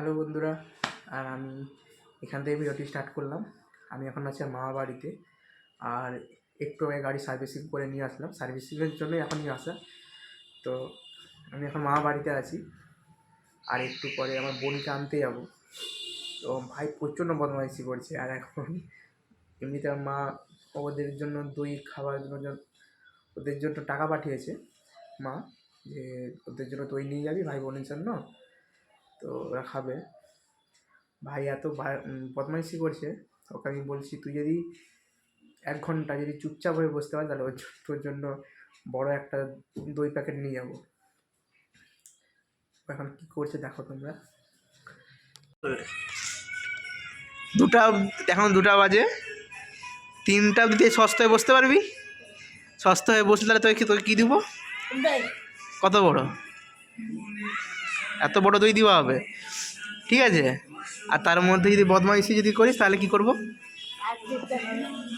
Hello বন্ধুরা, আর আমি এখান থেকে ভিডিওটি স্টার্ট করলাম। আমি এখন আছি মামা বাড়িতে, আর একটু আগে গাড়ি সার্ভিসিং করে নিয়ে আসলাম। সার্ভিসিংয়ের জন্য এখনই আসা। তো আমি এখন মামা বাড়িতে আছি, আর একটু পরে আমার বোনকে আনতে যাব। তো ভাই প্রচণ্ড বদমাইশি করছে, আর এখন এমনিতে মা ওদের জন্য দই, খাবার জন্য, ওদের জন্য টাকা পাঠিয়েছে মা, যে ওদের জন্য দই নিয়ে যাবি, ভাই বোনের জন্য। তো ওরা খাবে। ভাই এত বদমাইশি করছে। ওকে আমি বলছি তুই যদি এক ঘণ্টা যদি চুপচাপ হয়ে বসতে পারিস তাহলে ওর তোর জন্য বড় একটা দই প্যাকেট নিয়ে যাব। এখন কী করছে দেখো তোমরা। দুটা এখন দুটা বাজে। তিনটা দিতে সস্তায় বসতে পারবি? সস্তা হয়ে বসলে তাহলে তোকে তোকে কী দিব? কত বড়? এত বড় দই দেওয়া হবে। ঠিক আছে? আর তার মধ্যে যদি বদমাইশি যদি করিস, তাহলে কি করব?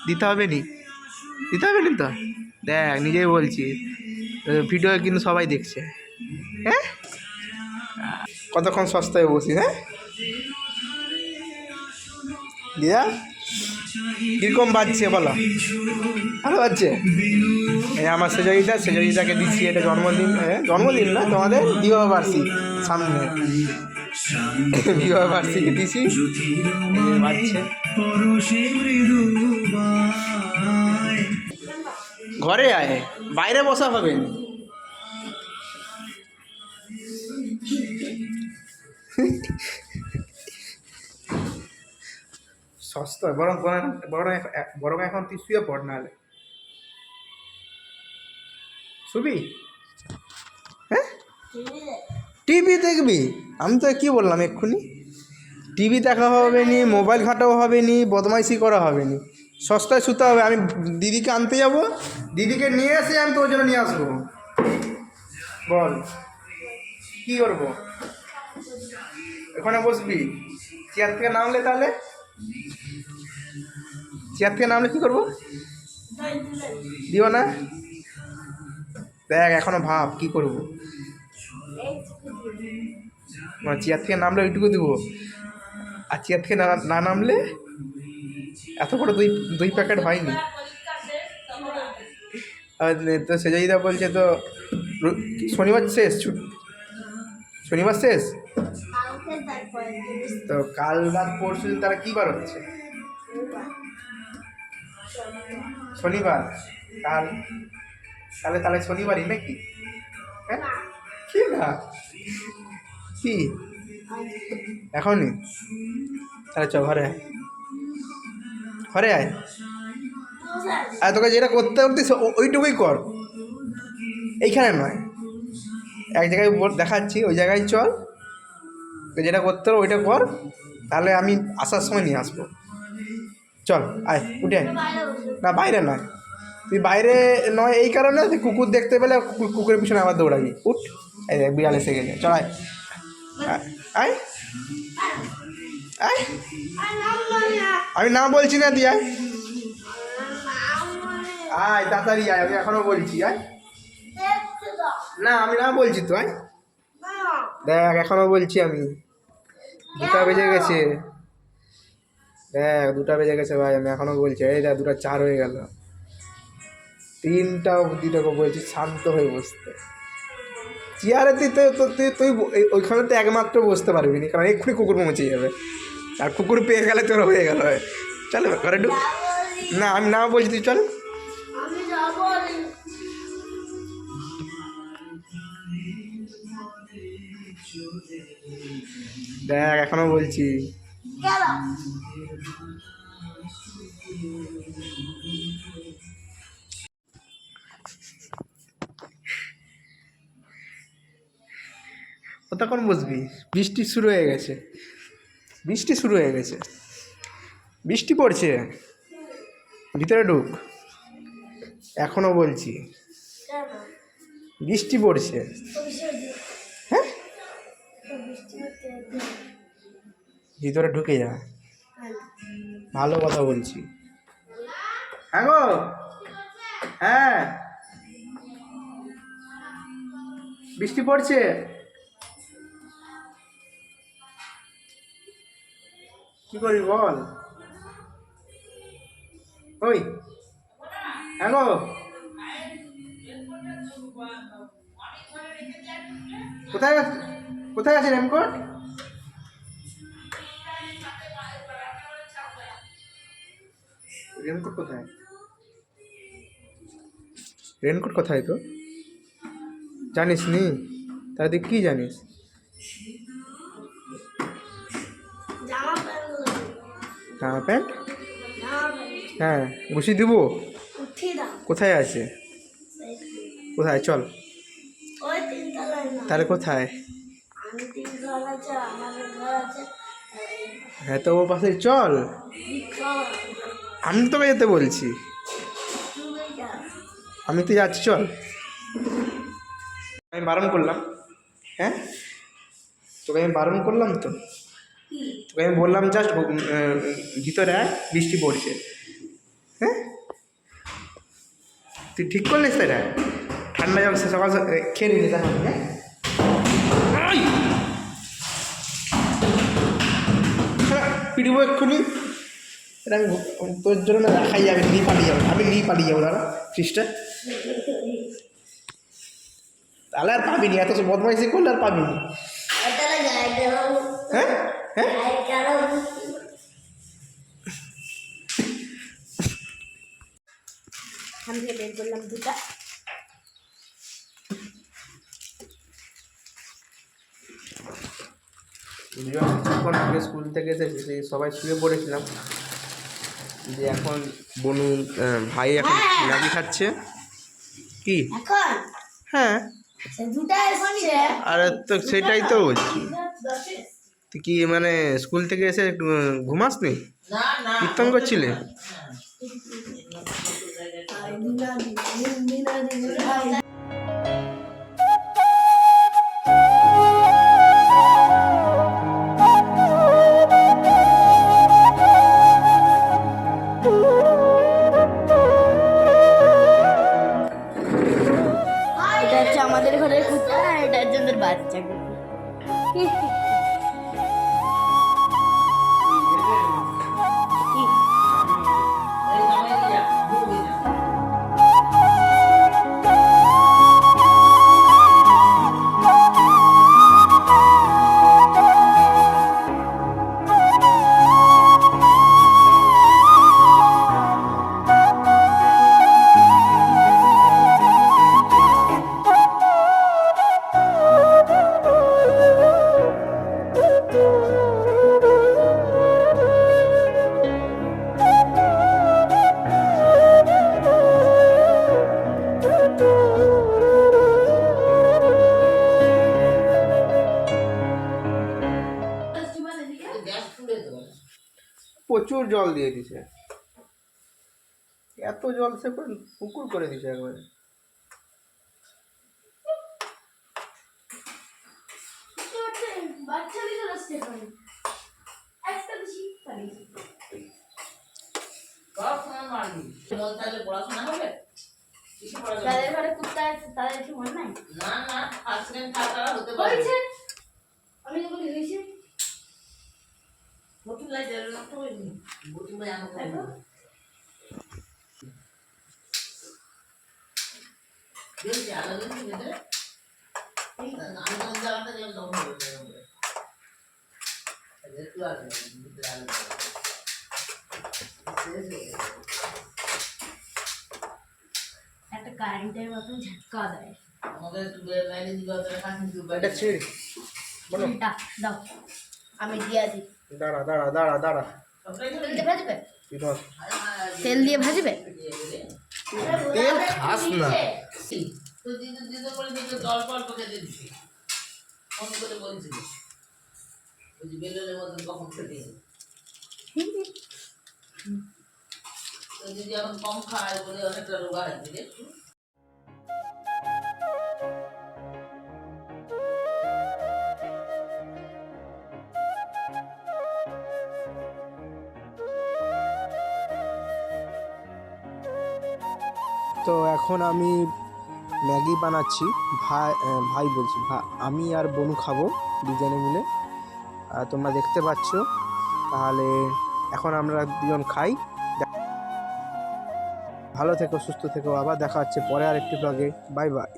দিতে হবে নি। দিতে হবে নি তো? দেখ, নিজেই বলছি। ভিডিও কিন্তু সবাই দেখছে। হ্যাঁ? কতক্ষণ সস্তায় বসি হ্যাঁ? দিয়া? কীরকম বাজছে বলো? ভালো বাজছে? এই আমার সেজয়িতা, সেজয়িতাকে দিচ্ছি এটা জন্মদিন। জন্মদিন না, তোমাদের বিবাহ বার্ষিক সামনে বিবাহ বার্ষিকী দিছি ঘরে আয়, বাইরে বসা হবে না। সস্তা, বরং বরং বরং এখন- তুই শুয়ে পড় নাহলে। শুবি? হ্যাঁ? টিভি দেখবি? আমি তো কি বললাম এক্ষুনি? টিভি দেখা হবে নি, মোবাইল ঘাটাও হবে নি, বদমাইশি করা হবে নি। সস্তায় শুতে হবে। আমি দিদিকে আনতে যাব। দিদিকে নিয়ে এসে আমি তোর জন্য নিয়ে আসব। বল, কি করব? ওখানে বসবি? চেয়ার থেকে নামলে তাহলে? চেয়ার থেকে নামলে কি করব? দিও না? দেখ এখনও ভাব কি করব? চেয়ার থেকে নামলে ওইটুকু দিব। আর চেয়ার থেকে না নামলে এত বড় দুই দুই প্যাকেট হয়নি। তো সেজাইদা বলছে তো শনিবার শেষ শনিবার শেষ? তো কাল বাদ পরশু তারা কী বার হচ্ছে? শনিবার। কাল? তাহলে তাহলে শনিবারই নাকি? হ্যাঁ? কি না? কি? এখনই? তাহলে চ, ঘরে আয়। ঘরে আয়। আর, তোকে যেটা করতে করতিস ও- ওইটুকুই কর। এইখানে নয়। এক জায়গায় দেখাচ্ছি, ওই জায়গায় চল। যেটা করতে হবে, ওইটা কর। তাহলে আমি আসার সময় নিয়ে আসব। চল আয় উঠে না বাইরে নয়। তুই বাইরে নয় এই কারণে তুই কুকুর দেখতে পেলে কুকুরের পিছনে আবার দৌড়াবি। উঠ। এই দেখ বিড়াল এসে গেছে। চল আয় আয়, আয়। আমি না বলছি না তুই আয়। আয় তাড়াতাড়ি আয় আমি এখনও বলছি আয়। না আমি না বলছি তো আয়। দেখ এখনও বলছি আমি। দুটা বেজে গেছে। দেখ দুটা বেজে গেছে ভাই আমি এখনও বলছি এই দেখ দুটা চার হয়ে গেল। তিনটা অবধি তোকে বলছি শান্ত হয়ে বসতে। চেয়ারে তুই তো তো- তুই তুই ওইখানে তো একমাত্র বসতে পারবি না কারণ এক্ষুনি কুকুর পৌঁছে যাবে। আর কুকুর পেয়ে গেলে তোর হয়ে গেল। চল ঘরে ঢুক। না আমি না বলছি তুই চল। দেখ এখনও বলছি। কতক্ষণ বসবি বৃষ্টি শুরু হয়ে গেছে। বৃষ্টি শুরু হয়ে গেছে। বৃষ্টি পড়ছে। ভিতরে ঢুক। এখনও বলছি। বৃষ্টি পড়ছে। হ্যাঁ? ভিতরে ঢুকে যা। ভালো কথা বলছি। হ্যাঁ গো। হ্যাঁ। বৃষ্টি পড়ছে? কি করবি বল? ওই হ্যাঁ কোথায় কোথায় আছে রেনকোট রেনকোট কোথায়? রেনকোট কোথায় তো জানিস নি তাহলে তুই কি জানিস? জামা প্যান্ট? হ্যাঁ বসিয়ে দেবো? কোথায় আছে? কোথায়? চল। তাহলে কোথায়? হ্যাঁ তো ও পাশে চল। আমি তোকে যেতে বলছি। আমি তো যাচ্ছি চল। আমি বারণ করলাম। হ্যাঁ? তোকে আমি বারণ করলাম তো? তোকে আমি বললাম জাস্ট ভিতরে বৃষ্টি পড়ছে। হ্যাঁ? তুই ঠিক করলিস সেটা ঠান্ডা জল সকাল খেয়ে নিলি তখন হ্যাঁ? পিটবো এক্ষুনি। এটা আমি তোর জন্য না রাখাই যাবে নিয়ে পালিয়ে যাব আমি নিয়ে পালিয়ে যাব দাঁড়া ফ্রিজটা তাহলে আর পাবিনি এত বদমাইশি করলে আর পাবিনি। বের করলাম দুটা আগে স্কুল থেকে এসেছি সবাই শুয়ে পড়েছিলাম যে এখন বনু ভাই এখন হ্যাঁ। ম্যাগি খাচ্ছে। কি? হ্যাঁ। আরে তো সেটাই তো বলছি। তুই কি মানে স্কুল থেকে এসে ঘুমাস নি কীর্তন করছিলে? প্রচুর জল দিয়ে দিছে। এত জল সে করে পুকুর করে দিছে একবারে। পড়াশোনা হবে? কিসে পড়াশোনা তাদের ঘরে কুত্তা আছে তাদের কি মনে নাই? না না ফার্স্ট টাইম থাকারা হতে পারে। আমি তো বলি হয়েছে। একটু কারেন্টের মতন ঝটকা দেয় আমাদের একটু লাইনে দিবা তাহলে কাছে দিবা এটা ছিঁড়ি বলো দাও আমি দিয়া দিই দাঁড়া দাঁড়া দাঁড়া দাঁড়া। তেল দিয়ে ভাজবে? তেল খাস না। তো দিতে দিতে করে দিতে অল্প তো এখন আমি ম্যাগি বানাচ্ছি। ভাই ভাই বলছি আমি আর বনু খাব দুজনে মিলে। আর তোমরা দেখতে পাচ্ছ। তাহলে এখন আমরা দুজন খাই। ভালো থেকো, সুস্থ থেকো। আবার দেখা হচ্ছে পরে আর একটি ব্লগে বাই বাই